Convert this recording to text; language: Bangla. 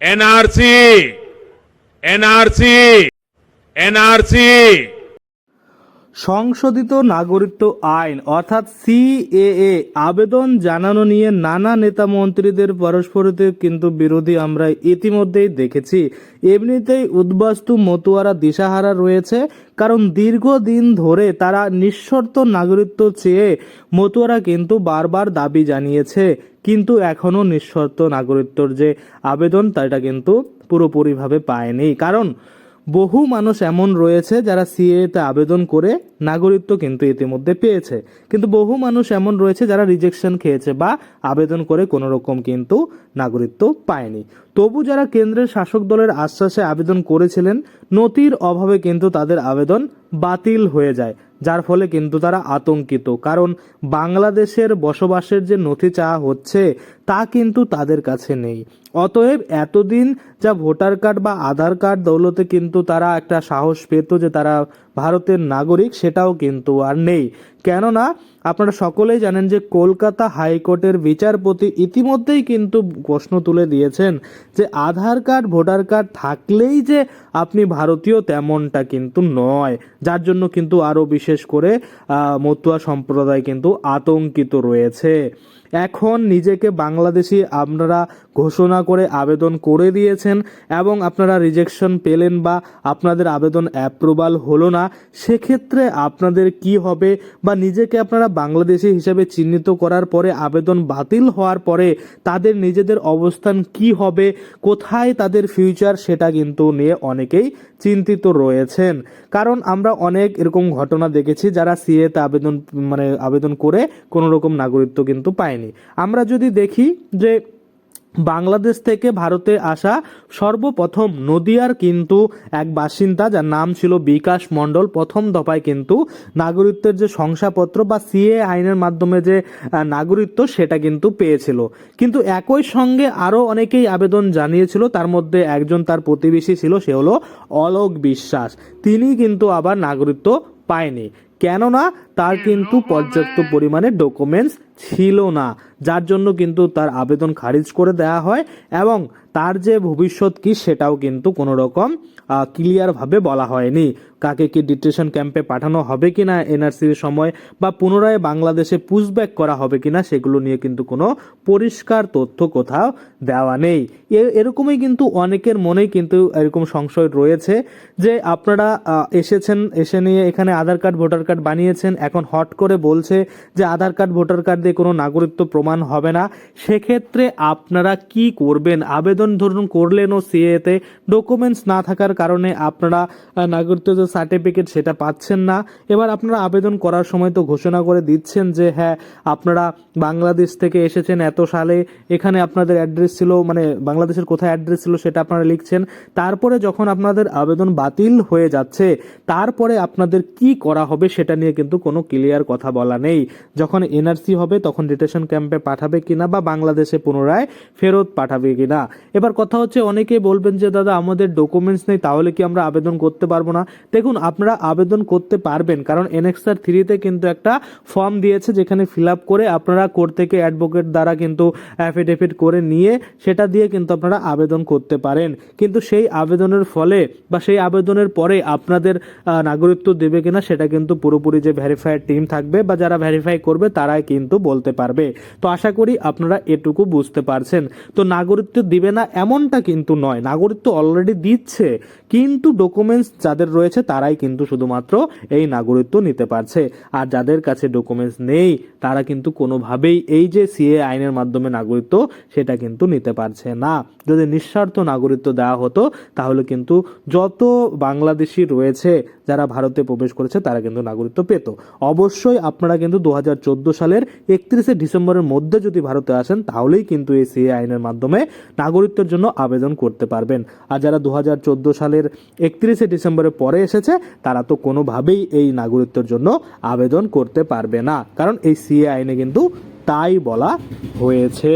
एनआरसी एनआरसी एनआरसी সংশোধিত নাগরিকত্ব আইন, অর্থাৎ সিএএ আবেদন জানানো নিয়ে নানা নেতা মন্ত্রীদের পরস্পরতে কিন্তু বিরোধী আমরা ইতিমধ্যেই দেখেছি। এমনিতেই উদ্বাস্তু মতুয়ারা দিশাহারা রয়েছে, কারণ দীর্ঘদিন ধরে তারা নিঃশর্ত নাগরিকত্ব চেয়ে মতুয়ারা কিন্তু বারবার দাবি জানিয়েছে, কিন্তু এখনও নিঃশর্ত নাগরিকত্বর যে আবেদন তাটা কিন্তু পুরোপুরিভাবে পায়নি। কারণ বহু মানুষ এমন রয়েছে যারা সিএতে আবেদন করে নাগরিকত্ব কিন্তু ইতিমধ্যে পেয়েছে। কিন্তু বহু মানুষ এমন রয়েছে যারা রিজেকশন খেয়েছে বা আবেদন করে কোনো রকম কিন্তু নাগরিকত্ব পায়নি। তবু যারা কেন্দ্রের শাসক দলের আশ্বাসে আবেদন করেছিলেন, নথির অভাবে কিন্তু তাদের আবেদন বাতিল হয়ে যায়, যার ফলে কিন্তু তারা আতঙ্কিত। কারণ বাংলাদেশের বসবাসের যে নথি চাওয়া হচ্ছে, তা কিন্তু তাদের কাছে নেই। অতএব এতদিন যা ভোটার কার্ড বা আধার কার্ড দৌলতে কিন্তু তারা একটা সাহস পেত যে তারা ভারতের নাগরিক সেটাও কিন্তু আর নেই। কেননা আপনারা সকলেই জানেন যে কলকাতা হাইকোর্টের বিচারপতি ইতিমধ্যেই কিন্তু প্রশ্ন তুলে দিয়েছেন যে আধার কার্ড, ভোটার কার্ড থাকলেই যে আপনি ভারতীয় তেমনটা কিন্তু নয়। যার জন্য কিন্তু আরও বিশেষ করে মতুয়া সম্প্রদায় কিন্তু আতঙ্কিত রয়েছে। এখন নিজেকে বাংলাদেশি আপনারা ঘোষণা করে আবেদন করে দিয়েছেন এবং আপনারা রিজেকশন পেলেন বা আপনাদের আবেদন অ্যাপ্রুভাল হলো না, সেক্ষেত্রে আপনাদের কি হবে বা নিজেকে আপনারা বাংলাদেশি হিসেবে চিহ্নিত করার পরে আবেদন বাতিল হওয়ার পরে তাদের নিজেদের অবস্থান কি হবে, কোথায় তাদের ফিউচার সেটা কিন্তু নিয়ে অনেকেই চিন্তিত রয়েছেন। কারণ আমরা অনেক এরকম ঘটনা দেখেছি যারা সিএতে আবেদন মানে আবেদন করে কোনো রকম নাগরিকত্ব কিন্তু পায়নি। আমরা যদি দেখি যে বাংলাদেশ থেকে ভারতে আসা সর্বপ্রথম নদিয়ার কিন্তু এক বাসিন্দা, যার নাম ছিল বিকাশ মণ্ডল। প্রথম দফায় কিন্তু নাগরিকত্বের যে শংসাপত্র বা সিএ আইনের মাধ্যমে যে নাগরিকত্ব, সেটা কিন্তু পেয়েছিল। কিন্তু একই সঙ্গে আরও অনেকেই আবেদন জানিয়েছিল, তার মধ্যে একজন তার প্রতিবেশী ছিল, সে হলো অলোক বিশ্বাস। তিনি কিন্তু আবার নাগরিকত্ব পায়নি। কেননা তার কিন্তু পর্যাপ্ত পরিমাণে ডকুমেন্টস ছিল না যার জন্য কিন্তু তার আবেদন খারিজ করে দেওয়া হয় এবং তার যে ভবিষ্যৎ কি সেটাও কিন্তু কোনো রকম ক্লিয়ারভাবে বলা হয়নি। কাকে কি ডিটেশন ক্যাম্পে পাঠানো হবে কি না এনআরসির সময় বা পুনরায় বাংলাদেশে পুশব্যাক করা হবে কি না সেগুলো নিয়ে কিন্তু কোনো পরিষ্কার তথ্য কোথাও দেওয়া নেই। এ- এরকমই কিন্তু অনেকের মনেই কিন্তু এরকম সংশয় রয়েছে যে আপনারা এসেছেন এসে নিয়ে এখানে আধার কার্ড ভোটার কার্ড বানিয়েছেন, এখন হট করে বলছে যে আধার কার্ড, ভোটার কার্ড দিয়ে কোনো নাগরিকত্ব প্রমাণ হবে না। সেক্ষেত্রে আপনারা কি করবেন? আবেদন ধরুন করলেন করলেনও সিএতে ডকুমেন্টস না থাকার কারণে আপনারা নাগরিকত্ব যে সার্টিফিকেট সেটা পাচ্ছেন না। এবার আপনারা আবেদন করার সময় তো ঘোষণা করে দিচ্ছেন যে হ্যাঁ আপনারা বাংলাদেশ থেকে এসেছেন এত সালে, এখানে আপনাদের অ্যাড্রেস ছিল মানে বাংলাদেশের কোথায় অ্যাড্রেস ছিল সেটা আপনারা লিখছেন। তারপরে যখন আপনাদের আবেদন বাতিল হয়ে যাচ্ছে, তারপরে আপনাদের কি করা হবে সেটা নিয়ে কিন্তু কোনো ক্লিয়ার কথা বলা নেই। যখন এনআরসি হবে, তখন ডিটেশন ক্যাম্পে পাঠাবে কিনা বা বাংলাদেশে পুনরায় ফেরত পাঠাবে কিনা? এবার কথা হচ্ছে অনেকে বলবেন যে, দাদা, আমাদের ডকুমেন্টস নেই, তাহলে কি আমরা আবেদন করতে পারব না? দেখুন, আপনারা আবেদন করতে পারবেন, কারণ এনএক্সআর থ্রিতে কিন্তু একটা ফর্ম দিয়েছে যেখানে ফিল আপ করে আপনারা কোর্ট থেকে অ্যাডভোকেট দ্বারা কিন্তু অ্যাফিডেভিট করে নিয়ে সেটা দিয়ে কিন্তু আপনারা আবেদন করতে পারেন। কিন্তু সেই আবেদনের ফলে বা সেই আবেদনের পরে আপনাদের নাগরিকত্ব দেবে কিনা, সেটা কিন্তু পুরোপুরি যে ভেরিফায়ার টিম থাকবে বা যারা ভেরিফাই করবে তারাই কিন্তু বলতে পারবে। তো আশা করি আপনারা এটুকু বুঝতে পারছেন। তো নাগরিকত্ব দিবে না এমনটা কিন্তু নয়। নাগরিকত্ব অলরেডি দিচ্ছে, কিন্তু ডকুমেন্টস যাদের রয়েছে তারাই কিন্তু শুধুমাত্র এই নাগরিকত্ব নিতে পারছে। আর যাদের কাছে ডকুমেন্টস নেই, তারা কিন্তু কোনোভাবেই এই যে সিএ আইনের মাধ্যমে নাগরিকত্ব, সেটা কিন্তু নিতে পারছে না। যদি নিঃস্বার্থ নাগরিকত্ব দেওয়া হতো, তাহলে কিন্তু যত বাংলাদেশি রয়েছে যারা ভারতে প্রবেশ করেছে, তারা কিন্তু নাগরিকত্ব পেত। অবশ্যই আপনারা কিন্তু দু হাজার চোদ্দ সালের একত্রিশে ডিসেম্বরের মধ্যে যদি ভারতে আসেন, তাহলেই কিন্তু এই সিএ আইনের মাধ্যমে নাগরিকত্বের জন্য আবেদন করতে পারবেন। আর যারা দু হাজার চোদ্দ সালের একত্রিশে ডিসেম্বরের পরে এসেছে, তারা তো কোনোভাবেই এই নাগরিকত্বের জন্য আবেদন করতে পারবে না। কারণ এই সিএ আইনে কিন্তু তাই বলা হয়েছে।